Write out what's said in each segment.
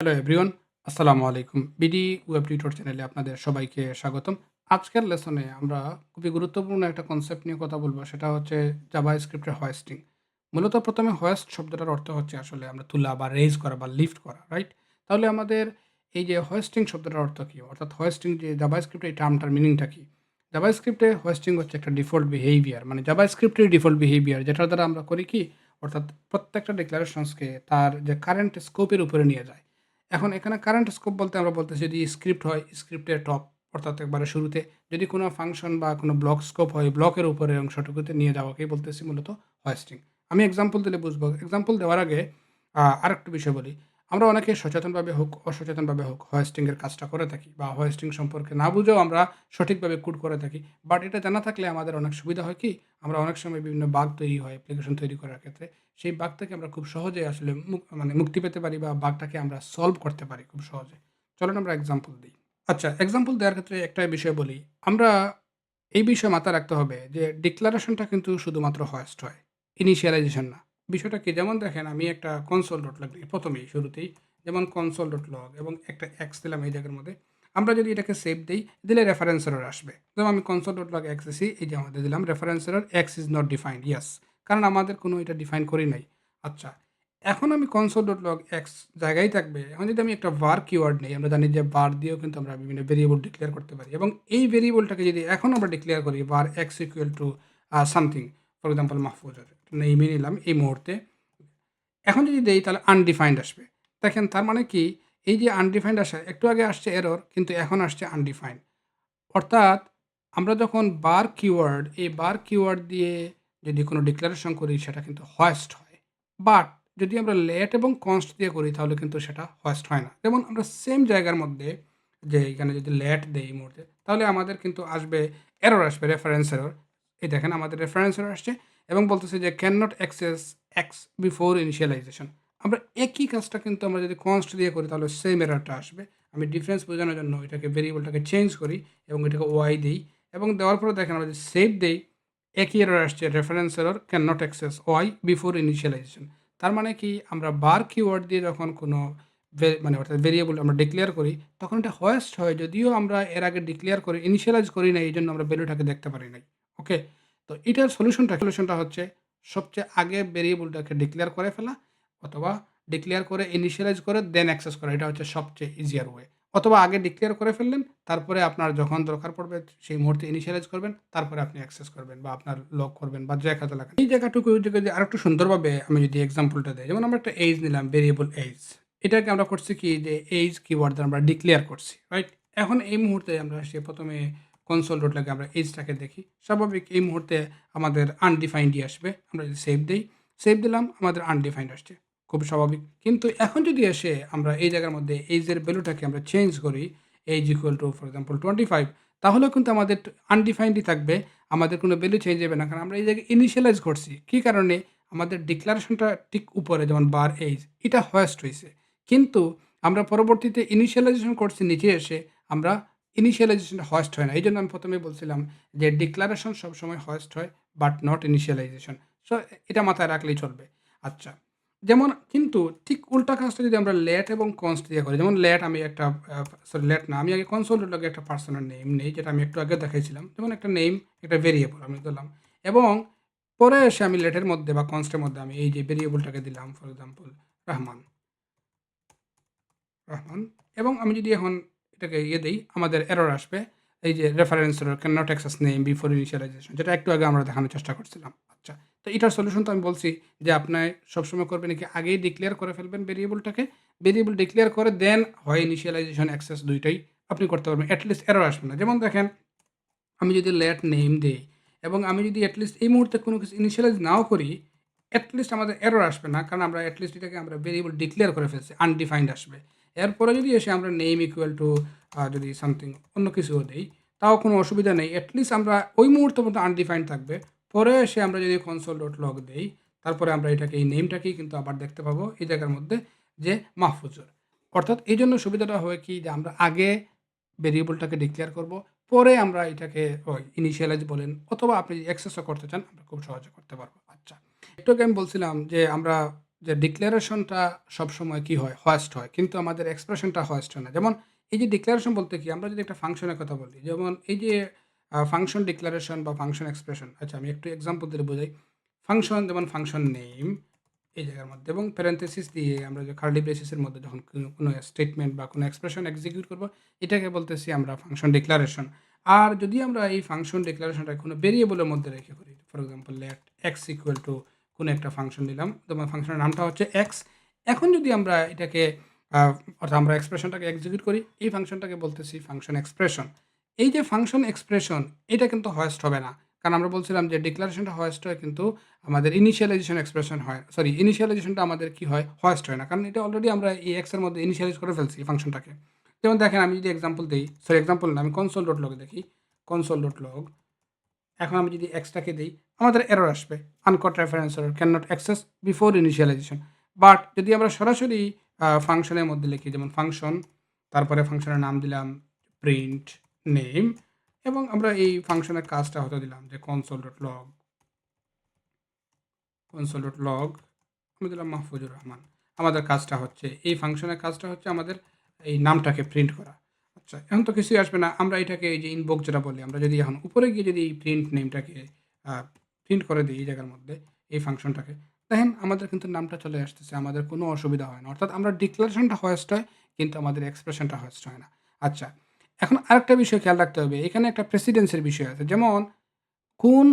Hello everyone আসসালামু আলাইকুম BD web tutor চ্যানেলে আপনাদের সবাইকে স্বাগতম। আজকের লেসনে আমরা খুবই গুরুত্বপূর্ণ একটা কনসেপ্ট নিয়ে কথা বলব, সেটা হচ্ছে জাভা স্ক্রিপ্টের হোয়েস্টিং মূলত প্রথমে হোয়েস্ট শব্দটার অর্থ হচ্ছে আসলে আমরা তুলা বা রেজ করা বা লিফট করা রাইট তাহলে আমাদের এই যে হোয়েস্টিং শব্দটার অর্থ কী? অর্থাৎ হোয়েস্টিং যে জাভা স্ক্রিপ্টের এই টার্মটার মিনিংটা কী? জাভা স্ক্রিপ্টে হোয়েস্টিং হচ্ছে একটা ডিফল্ট বিহেভিয়ার মানে জাভা স্ক্রিপ্টের ডিফল্ট বিহেভিয়ার যেটার দ্বারা আমরা করি কি? অর্থাৎ প্রত্যেকটা ডিক্লারেশনসকে তার যে কারেন্ট স্কোপের উপরে নিয়ে যায়। এখন এখানে কারেন্ট স্কোপ বলতে আমরা বলতেছি যদি স্ক্রিপ্ট হয় স্ক্রিপ্টের টপ অর্থাৎ একবারে শুরুতে যদি কোনো ফাংশন বা কোনো ব্লক স্কোপ হয় ব্লকের উপরে অংশটুকুতে নিয়ে যাওয়াকেই বলতেছি মূলত হোয়েস্টিং আমি এক্সাম্পল দিলে বুঝব। এক্সাম্পল দেওয়ার আগে আরেকটু বিষয় বলি। আমরা অনেকে সচেতনভাবে হোক, অসচেতনভাবে হোক হোয়েস্টিংয়ের কাজটা করে থাকি বা হোয়েস্টিং সম্পর্কে না বুঝেও আমরা সঠিকভাবে কুড করে থাকি। বাট এটা জানা থাকলে আমাদের অনেক সুবিধা হয় কি, আমরা অনেক সময় বিভিন্ন বাগ তৈরি হয় অ্যাপ্লিকেশন তৈরি করার ক্ষেত্রে। সেই বাগ থেকে আমরা খুব সহজে আসলে মানে মুক্তি পেতে পারি বা বাগটাকে আমরা সলভ করতে পারি খুব সহজে। চলেন আমরা এক্সাম্পল দিই। আচ্ছা এক্সাম্পল দেওয়ার ক্ষেত্রে একটাই বিষয় বলি। আমরা এই বিষয়ে মাথায় রাখতে হবে যে ডিক্লারেশনটা কিন্তু শুধুমাত্র হয়েস্ট হয় ইনিশিয়ালাইজেশন না। বিষয়টা কি? যেমন দেখেন, আমি একটা কনসোল ডট লগ দিই প্রথমেই, শুরুতেই। যেমন কনসোল ডট লগ এবং একটা এক্স দিলাম এই জায়গার মধ্যে। আমরা যদি এটাকে সেভ দিই, দিলে রেফারেন্স এরর আসবে। যেমন আমি কনসোল ডট লগ এক্স এসি এই যে আমাদের দিলাম reference error X is not defined ইয়াস কারণ আমাদের কোনো এটা ডিফাইন করি নাই। আচ্ছা এখন আমি কনসোল ডট লগ এক্স জায়গায় থাকবে, এখন যদি আমি একটা বার কিওয়ার্ড নেই, আমরা জানি যে বার দিয়েও কিন্তু আমরা বিভিন্ন ভেরিয়েবল ডিক্লেয়ার করতে পারি। এবং এই ভেরিয়েবলটাকে যদি এখন আমরা ডিক্লেয়ার করি var X equal to something for example মাহফুজের নেমে নিলাম এই মুহূর্তে। এখন যদি দেই তাহলে আনডিফাইন্ড আসবে। দেখেন তার মানে কি? এই যে আনডিফাইন্ড আসে, একটু আগে আসছে এরর কিন্তু এখন আসছে আনডিফাইন্ড অর্থাৎ আমরা যখন বার কিওয়ার্ড এই বার কিওয়ার্ড দিয়ে যদি কোনো ডিক্লারেশন করি, সেটা কিন্তু হয়েস্ট হয়। বাট যদি আমরা লেট এবং কনস্ট দিয়ে করি, তাহলে কিন্তু সেটা হয়েস্ট হয় না। যেমন আমরা সেম জায়গার মধ্যে যে এখানে যদি লেট দেই মুহূর্তে, তাহলে আমাদের কিন্তু আসবে এরর আসবে রেফারেন্স এরর এই দেখেন আমাদের রেফারেন্স এরর আসছে। এবং বলতেছে যে can not access X before initialization আমরা একই কাজটা কিন্তু আমরা যদি কনস্ট দিয়ে করি, তাহলে সেম এরারটা আসবে। আমি ডিফারেন্স বোঝানোর জন্য এটাকে ভেরিয়েবলটাকে চেঞ্জ করি এবং এটাকে ওয়াই দিই। এবং দেওয়ার পরে দেখেন আমরা যদি সেভ দেই, একই এরর আসছে reference error can not access Y before initialization তার মানে কি, আমরা বার কিওয়ার্ড দিয়ে যখন কোনো মানে অর্থাৎ ভেরিয়েবল আমরা ডিক্লেয়ার করি, তখন এটা হয়েস্ট হয়, যদিও আমরা এর আগে ডিক্লেয়ার করি ইনিশিয়ালাইজ করি না এই জন্য আমরা ভ্যালুটাকে দেখতে পারি নাই। ওকে তো এটার সলিউশনটা সলিউশনটা হচ্ছে সবচেয়ে আগে ভেরিয়েবলটাকে ডিক্লেয়ার করে ফেলা অথবা ডিক্লেয়ার করে ইনিশিয়ালাইজ করে দেন অ্যাক্সেস করা। এটা হচ্ছে সবচেয়ে ইজিয়ার ওয়ে অথবা আগে ডিক্লেয়ার করে ফেললেন, তারপরে আপনার যখন দরকার পড়বে সেই মুহূর্তে ইনিশিয়ালাইজ করবেন, তারপরে আপনি অ্যাক্সেস করবেন বা আপনার লক করবেন বা যে কাজে লাগান এই জায়গাটুকু যদি আরেকটু সুন্দরভাবে আমি যদি এক্সাম্পলটা দিই, যেমন আমরা একটা এইজ নিলাম ভেরিয়েবল এইজ এটাকে আমরা করছি কি? যে এইজ কিওয়ার্ড আমরা ডিক্লেয়ার করছি রাইট এখন এই মুহূর্তে আমরা সে প্রথমে কনসোল ডট লাগে আমরা এইজটাকে দেখি। স্বাভাবিক এই মুহূর্তে আমাদের আনডিফাইন্ডই আসবে। আমরা যদি সেভ দিই সেভ দিলাম, আমাদের আনডিফাইন্ড আসছে। খুব স্বাভাবিক। কিন্তু এখন যদি এসে আমরা এই জায়গার মধ্যে এইজের ভ্যালুটাকে আমরা চেঞ্জ করি age equal to for example twenty five তাহলেও কিন্তু আমাদের আনডিফাইন্ডই থাকবে। আমাদের কোনো ভ্যালু চেঞ্জ হবে না। কারণ আমরা এই জায়গায় ইনিশিয়ালাইজ করছি। কী কারণে? আমাদের ডিক্লারেশনটা ঠিক উপরে, যেমন বার এইজ এটা হয়েস্ট হয়েছে। কিন্তু আমরা পরবর্তীতে ইনিশিয়ালাইজেশন করছি, নিচে এসে আমরা ইনিশিয়ালাইজেশন হয়েস্ট হয় না। এই জন্য আমি প্রথমে বলছিলাম যে ডিক্লারেশন সবসময় হয়েস্ট হয় বাট নট ইনিশিয়ালাইজেশন সো এটা মাথায় রাখলেই চলবে। আচ্ছা যেমন কিন্তু ঠিক উল্টা কাজটা যদি আমরা লেট এবং কনস্ট দিয়ে করি, যেমন লেট আমি একটা সরি লেট না, আমি আগে কনসোলের লগে একটা পার্সোনাল নেম নেই, যেটা আমি একটু আগে দেখাইছিলাম। যেমন একটা নেম একটা ভেরিয়েবল আমি দিলাম এবং পরে এসে আমি লেটের মধ্যে বা কনস্টের মধ্যে আমি এই যে ভেরিয়েবলটাকে দিলাম ফর এক্সাম্পল রহমান। রহমান। এবং আমি যদি এখন এটাকে ইয়ে দিই, আমাদের এরর আসবে। এই যে reference error can not access name before initialization যেটা একটু আগে আমরা দেখানোর চেষ্টা করছিলাম। আচ্ছা তো এটার সলিউশন তো আমি বলছি যে আপনি সবসময় করবেন কি আগেই ডিক্লেয়ার করে ফেলবেন ভেরিয়েবলটাকে ভেরিয়েবল ডিক্লেয়ার করে দেন হয় ইনিশিয়ালাইজেশন অ্যাক্সেস দুইটাই আপনি করতে পারবেন। অ্যাটলিস্ট এরর আসবে না। যেমন দেখেন, আমি যদি লেট নেম দিই এবং আমি যদি অ্যাটলিস্ট এই মুহূর্তে কোনো কিছু ইনিশিয়ালাইজ নাও করি অ্যাটলিস্ট আমাদের এরর আসবে না, কারণ আমরা অ্যাটলিস্ট এটাকে আমরা ভেরিয়েবল ডিক্লেয়ার করে ফেলছি আনডিফাইন্ড আসবে। এরপরে যদি এসে আমরা নেম ইকুয়াল টু যদি সামথিং অন্য কিছুও দিই, তাও কোনো অসুবিধা নেই। অ্যাটলিস্ট আমরা ওই মুহূর্তে মতো আনডিফাইন্ড থাকবে। পরে এসে আমরা যদি কনসোল ডট লগ দিই, তারপরে আমরা এটাকে, এই নেমটাকেই কিন্তু আবার দেখতে পাবো এই জায়গার মধ্যে যে মাহফুজুর। অর্থাৎ এই জন্য সুবিধাটা হয় কি, যে আমরা আগে ভেরিয়েবলটাকে ডিক্লেয়ার করব, পরে আমরা এটাকে ইনিশিয়ালাইজ বলেন, অথবা আপনি অ্যাক্সেসও করতে চান, আমরা খুব সহজে করতে পারব। আচ্ছা একটু আমি বলছিলাম যে আমরা যে ডিক্লারেশনটা সবসময় কি হয়? হোয়েস্ট হয়। কিন্তু আমাদের এক্সপ্রেশনটা হোয়েস্ট হয় না। যেমন এই যে ডিক্লারেশন বলতে কি? আমরা যদি একটা ফাংশনের কথা বলি, যেমন এই যে ফাংশন ডিক্লারেশন বা ফাংশন এক্সপ্রেশন আচ্ছা আমি একটু এক্সাম্পল দিয়ে বোঝাই। ফাংশন যেমন ফাংশন নেম এই জায়গার মধ্যে। এবং প্যারেন্থেসিস দিয়ে আমরা যে কার্লি বেসিসের মধ্যে যখন কোনো- কোনো স্টেটমেন্ট বা কোনো এক্সপ্রেশন এক্সিকিউট করব, এটাকে বলতেছি আমরা ফাংশন ডিক্লারেশন আর যদি আমরা এই ফাংশন ডিক্লারেশনটা কোনো ভেরিয়েবলের মধ্যে রেখে করি for example let X equal to কোনো একটা ফাংশন দিলাম তোমার ফাংশনের নামটা হচ্ছে এক্স এখন যদি আমরা এটাকে অর্থাৎ আমরা এক্সপ্রেশনটাকে এক্সিকিউট করি, এই ফাংশনটাকে বলতেছি ফাংশন এক্সপ্রেশন এই যে ফাংশন এক্সপ্রেশন এটা কিন্তু হয়েস্ট হবে না। কারণ আমরা বলছিলাম যে ডিক্লারেশনটা হয়েস্ট হয় কিন্তু আমাদের ইনিশিয়ালাইজেশন এক্সপ্রেশন হয়। সরি ইনিশিয়ালাইজেশনটা আমাদের কি হয়? হয়েস্ট হয় না। কারণ এটা অলরেডি আমরা এই এক্সের মধ্যে ইনিশিয়ালাইজ করে ফেলছি ফাংশনটাকে যেমন দেখেন আমি যদি এক্সাম্পল দিই সরি এক্সাম্পল না, আমি কনসোল ডট লগ দেখি। কনসোল ডট লগ এখন আমি যদি এক্সট্রাকে দিই, আমাদের এরর আসবে। Uncaught reference error can not access before initialization but যদি আমরা সরাসরি ফাংশনের মধ্যে লিখি, যেমন ফাংশন তারপরে ফাংশনের নাম দিলাম প্রিন্ট নেম এবং আমরা এই ফাংশনের কাজটা হতে দিলাম যে console dot log console dot log আমি দিলাম মাহফুজুর রহমান। আমাদের কাজটা হচ্ছে, এই ফাংশনের কাজটা হচ্ছে আমাদের এই নামটাকে প্রিন্ট করা। আচ্ছা এখন তো কিছুই আসবে না। আমরা এটাকে এই যে ইনবক্স যেটা বলি, আমরা যদি এখন উপরে গিয়ে যদি প্রিন্ট নেমটাকে প্রিন্ট করে দিই এই জায়গার মধ্যে, এই ফাংশনটাকে দেখেন আমাদের কিন্তু নামটা চলে আসতেছে, আমাদের কোনো অসুবিধা হয় না। অর্থাৎ আমরা ডিক্লারেশনটা হয়েস্ট হয়, কিন্তু আমাদের এক্সপ্রেশনটা হয়েস্ট হয় না। আচ্ছা এখন আরেকটা বিষয় খেয়াল রাখতে হবে, এখানে একটা প্রেসিডেন্সের বিষয় আছে। যেমন, কোন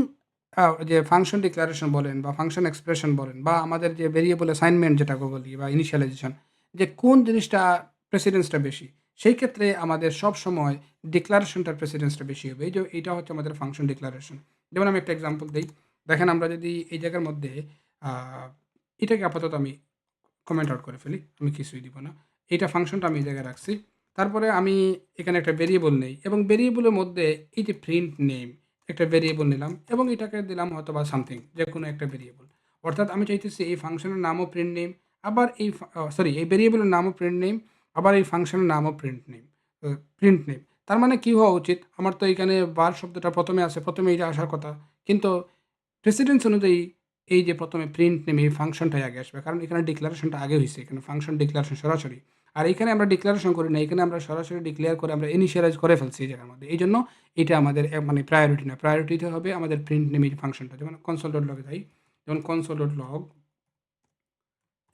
যে ফাংশন ডিক্লারেশন বলেন বা ফাংশন এক্সপ্রেশন বলেন বা আমাদের যে ভেরিয়েবল অ্যাসাইনমেন্ট যেটাকে বলি বা ইনিশিয়ালাইজেশন যে কোন জিনিসটা প্রেসিডেন্সটা বেশি? সেই ক্ষেত্রে আমাদের সব সময় ডিক্লারেশনটার প্রেসিডেন্সটা বেশি হবে। এই যে এটা হচ্ছে আমাদের ফাংশন ডিক্লারেশন যেমন আমি একটা এক্সাম্পল দিই। দেখেন আমরা যদি এই জায়গার মধ্যে এটাকে আপাতত আমি কমেন্ট আউট করে ফেলি। আমি কিছুই দিব না। এইটা ফাংশনটা আমি এই জায়গায় রাখছি। তারপরে আমি এখানে একটা ভেরিয়েবল নেই এবং ভেরিয়েবলের মধ্যে এই যে প্রিন্ট নেম একটা ভেরিয়েবল নিলাম এবং এটাকে দিলাম হয়তো বা সামথিং যে কোনো একটা ভেরিয়েবল অর্থাৎ আমি চাইতেছি এই ফাংশনের নামও প্রিন্ট নেম আবার এই সরি এই ভেরিয়েবলের নামও প্রিন্ট নেম আবার এই ফাংশনের নামও প্রিন্ট নেম প্রিন্ট নেম তার মানে কী হওয়া উচিত? আমার তো এখানে বার শব্দটা প্রথমে আসে, প্রথমে এইটা আসার কথা। কিন্তু প্রেসিডেন্স অনুযায়ী এই যে প্রথমে প্রিন্ট নেম এই ফাংশনটাই আগে আসবে। কারণ এখানে ডিক্লারেশনটা আগে হয়েছে, এখানে ফাংশন ডিক্লারেশন সরাসরি। আর এখানে আমরা ডিক্লারেশন করি না, এখানে আমরা সরাসরি ডিক্লেয়ার করে আমরা ইনিশিয়ালাইজ করে ফেলছি এই জায়গার মধ্যে। এই জন্য এটা আমাদের মানে প্রায়োরিটি না। প্রায়োরিটিতে হবে আমাদের প্রিন্ট নেম ফাংশনটা। যেমন কনসোল ডট লগে যাই, যেমন কনসোল ডট লগ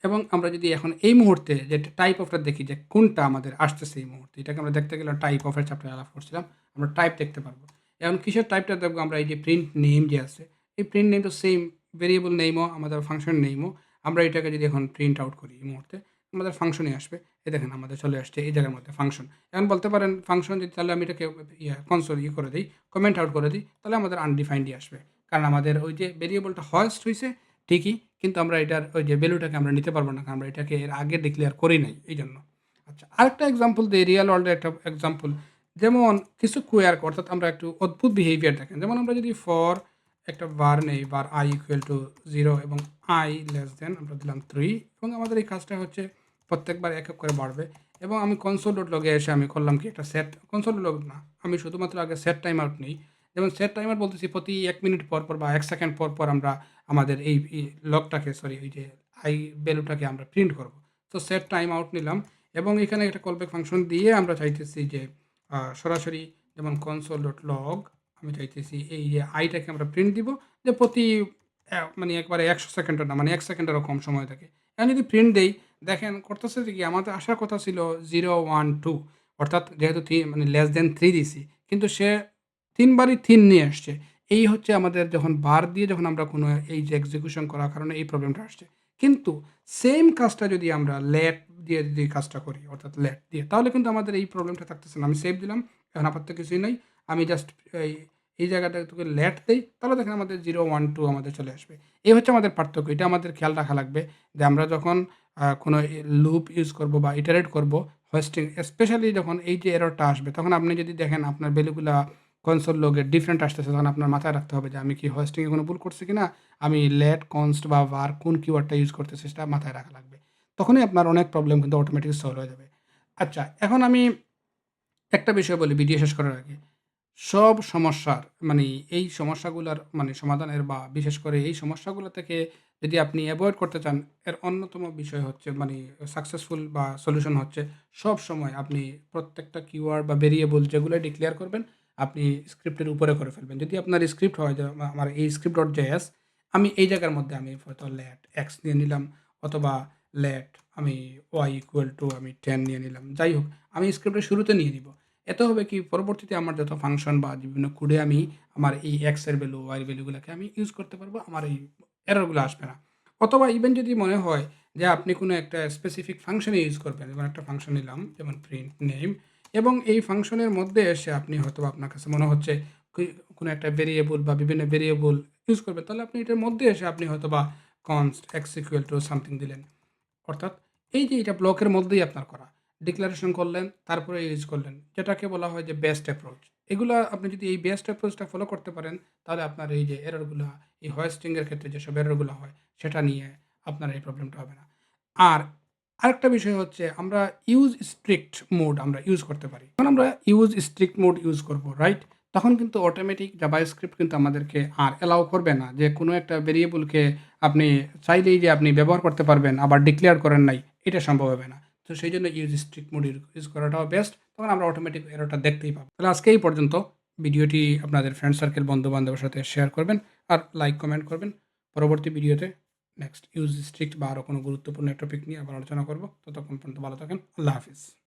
এবং আমরা যদি এখন এই মুহূর্তে যে টাইপ অফটা দেখি যে কোনটা আমাদের আসতেছে এই মুহূর্তে, এটাকে আমরা দেখতে গেলে টাইপ অফের চ্যাপ্টার আলাপ করছিলাম, আমরা টাইপ দেখতে পারব। এখন কিসের টাইপটা দেখব আমরা? এই যে প্রিন্ট নেম যে আছে, এই প্রিন্ট নেম তো সেম ভেরিয়েবল নেমও আমাদের ফাংশন নেমও আমরা এটাকে যদি এখন প্রিন্ট আউট করি এই মুহূর্তে, আমাদের ফাংশনে আসবে। এই দেখেন আমাদের চলে আসছে এই জায়গার মধ্যে ফাংশন এখন বলতে পারেন ফাংশন যদি তাহলে আমি এটাকে ইয়ে কনসোল ইয়ে করে দিই কমেন্ট আউট করে দিই, তাহলে আমাদের আনডিফাইন্ডই আসবে। কারণ আমাদের ওই যে ভেরিয়েবলটা হয়েস্ট হয়েছে ঠিকই, কিন্তু আমরা এটার ওই যে ভ্যালুটাকে আমরা নিতে পারব না আমরা এটাকে এর আগে ডিক্লেয়ার করি নাই এই জন্য আচ্ছা আরেকটা এক্সাম্পল দিই রিয়েল ওয়ার্ল্ডের একটা এক্সাম্পল যেমন কিছু কোয়ার অর্থাৎ আমরা একটু অদ্ভুত বিহেভিয়ার দেখেন, যেমন আমরা যদি ফর একটা বার নেই var I equal to zero এবং আই লেস দেন আমরা দিলাম থ্রি এবং আমাদের এই কাজটা হচ্ছে প্রত্যেকবার এক এক করে বাড়বে, এবং আমি কনসোল ডট লগে এসে আমি করলাম কি, একটা সেট কনসোল লগ না, আমি শুধুমাত্র আগে সেট টাইম আউট নেই যেমন সেট টাইমার বলতেছি প্রতি এক মিনিট পর পর বা এক সেকেন্ড পর পর আমরা আমাদের এই লগটাকে সরি ওই যে আই ভ্যালুটাকে আমরা প্রিন্ট করব। তো সেট টাইম আউট নিলাম এবং এখানে একটা কলব্যাক ফাংশন দিয়ে আমরা চাইতেছি যে সরাসরি যেমন কনসোল ডট লগ আমি চাইতেছি এই যে আইটাকে আমরা প্রিন্ট দিব যে প্রতি মানে একবারে একশো সেকেন্ডের না মানে এক সেকেন্ডেরও কম সময় থাকে। এখন যদি প্রিন্ট দেই, দেখেন করতেছে কি, আমাদের আসার কথা ছিল জিরো ওয়ান টু অর্থাৎ যেহেতু থ্রি মানে লেস দেন থ্রি দিছি, কিন্তু সে তিনবারই তিন নিয়ে আসছে। এই হচ্ছে আমাদের যখন বার দিয়ে যখন আমরা কোনো এই যে এক্সিকিউশন করার কারণে এই প্রবলেমটা আসছে। কিন্তু সেম কাজটা যদি আমরা লেট দিয়ে যদি কাজটা করি, অর্থাৎ লেট দিয়ে, তাহলে কিন্তু আমাদের এই প্রবলেমটা থাকতেছে না। আমি সেভ দিলাম, এখন আপাতত কিছুই নাই। আমি জাস্ট এই এই জায়গাটা তোকে লেট দেই, তাহলে দেখেন আমাদের জিরো ওয়ান টু আমাদের চলে আসবে। এই হচ্ছে আমাদের পার্থক্য। এটা আমাদের খেয়াল রাখা লাগবে যে আমরা যখন কোনো লুপ ইউজ করব বা ইটারেট করব হোয়েস্টিং স্পেশালি যখন এই যে এররটা আসবে, তখন আপনি যদি দেখেন আপনার ভ্যালুগুলা কনসোল লোগের ডিফারেন্ট আসতেছে, তখন আপনার মাথায় রাখতে হবে যে আমি কি হোস্টিংয়ে কোনো ভুল করছি কিনা? আমি লেট কনস্ট বা var কোন কিওয়ার্ডটা ইউজ করতেছি সেটা মাথায় রাখা লাগবে। তখনই আপনার অনেক প্রবলেম কিন্তু অটোমেটিক সলভ হয়ে যাবে। আচ্ছা এখন আমি একটা বিষয় বলি ভিডিও শেষ করার আগে। সব সমস্যার মানে এই সমস্যাগুলোর মানে সমাধানের বা বিশেষ করে এই সমস্যাগুলো থেকে যদি আপনি অ্যাভয়েড করতে চান, এর অন্যতম বিষয় হচ্ছে মানে সাকসেসফুল বা সলিউশন হচ্ছে, সব সময় আপনি প্রত্যেকটা কিওয়ার্ড বা ভেরিয়েবল যেগুলো ডিক্লেয়ার করবেন আপনি স্ক্রিপ্টের উপরে করে ফেলবেন। যদি আপনার স্ক্রিপ্ট হয় যে আমার এই স্ক্রিপ্ট ডট জেএস আমি এই জায়গার মধ্যে আমি হয়তো লেট এক্স নিয়ে নিলাম অথবা লেট আমি ওয়াই ইকুয়াল টু আমি টেন নিয়ে নিলাম। যাই হোক, আমি স্ক্রিপ্টের শুরুতে নিয়ে নিব। এতে হবে কি, পরবর্তীতে আমার যত ফাংশন বা বিভিন্ন কোডে আমি আমার এই এক্সের ভ্যালু ওয়াই ভ্যালুগুলোকে আমি ইউজ করতে পারব, আমার এই এররগুলো আসবে না। অথবা ইভেন যদি মনে হয় যে, আপনি কোনো একটা স্পেসিফিক ফাংশনে ইউজ করবেন, যেমন একটা ফাংশন নিলাম, যেমন প্রিন্ট নেম এবং এই ফাংশনের মধ্যে এসে আপনি হয়তো আপনার কাছে মনে হচ্ছে কোনো একটা ভেরিয়েবল বা বিভিন্ন ভেরিয়েবল ইউজ করবেন, তাহলে আপনি এটার মধ্যে এসে আপনি হয়তো বা const X equal to something দিলেন। অর্থাৎ এই যে এটা ব্লকের মধ্যেই আপনার করা ডিক্লারেশন করলেন, তারপরে ইউজ করলেন, যেটাকে বলা হয় যে বেস্ট অ্যাপ্রোচ এগুলো আপনি যদি এই বেস্ট অ্যাপ্রোচটা ফলো করতে পারেন, তাহলে আপনার এই যে এররগুলো এই হোয়েস্টিংয়ের ক্ষেত্রে যেসব এররগুলো হয়, সেটা নিয়ে আপনার এই প্রবলেমটা হবে না। আর আরেকটা বিষয় হচ্ছে আমরা ইউজ স্ট্রিক্ট মোড আমরা ইউজ করতে পারি। যখন আমরা ইউজ স্ট্রিক্ট মোড ইউজ করব রাইট তখন কিন্তু অটোমেটিক জাভা স্ক্রিপ্ট কিন্তু আমাদেরকে আর অ্যালাউ করবে না যে কোনো একটা ভেরিয়েবলকে আপনি চাইলেই যে আপনি ব্যবহার করতে পারবেন, আবার ডিক্লেয়ার করেন নাই, এটা সম্ভব হবে না। তো সেই জন্য ইউজ স্ট্রিক্ট মোড ইউজ করাটাও বেস্ট তখন আমরা অটোমেটিক এরোটা দেখতেই পাবো। তাহলে আজকে এই পর্যন্ত। ভিডিওটি আপনাদের ফ্রেন্ড সার্কেল বন্ধু বান্ধবের সাথে শেয়ার করবেন আর লাইক কমেন্ট করবেন। পরবর্তী ভিডিওতে নেক্সট ইউজ স্ট্রিক্ট বা আরও কোনো গুরুত্বপূর্ণ টপিক নিয়ে আবার আলোচনা করব। ততক্ষণ পর্যন্ত ভালো থাকেন। আল্লাহ হাফিজ।